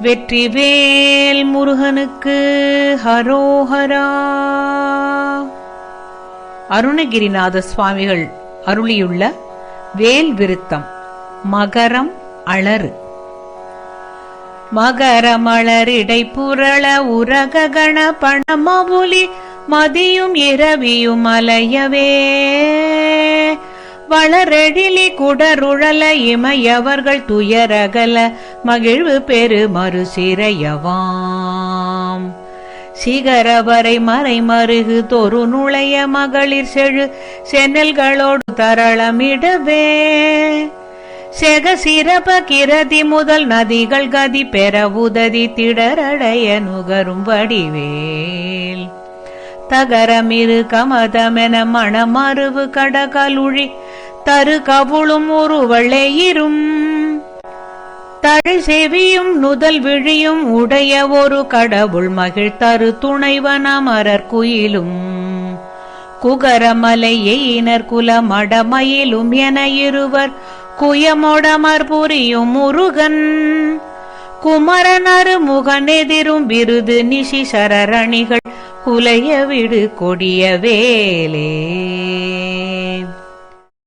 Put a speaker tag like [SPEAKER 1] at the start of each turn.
[SPEAKER 1] வெற்றிவேல் முருகனுக்கு ஹரோஹரா. அருணகிரிநாத சுவாமிகள் அருளியுள்ள வேல் விருத்தம் மகரம் அளறு மகரமலரிடை புரள உரக கண பணமபுலி மதியும் இரவியும் அலையவே. வளரெழிலி குடருழல இமையவர்கள் துயரகல மகிழ்வு பெரு மறுசிறையவாம். சிகரவரை மறை மருகு தொரு நுழைய மகளிர் செழு சென்னல்களோடு தரளமிடவே. செக சிறப கிரதி முதல் நதிகள் கதி பெற உததி திடரடைய நுகரும் வடிவேல். தகரமிரு கமதமென மணமருவு கடகலுழி தரு கவுளும் உருவளையிரும் தழை செவியும் நுதல் விழியும் உடைய ஒரு கடவுள் மகிழ் தரு துணைவன் அமரர் குயிலும். குகரமலை எயினர் குலமடமயிலும் என இருவர் குயமொடமர் புரியும் முருகன். குமரனரு முகனெதிரும் விருது நிஷி சரரணிகள் குலைய விடு கொடிய வேலே.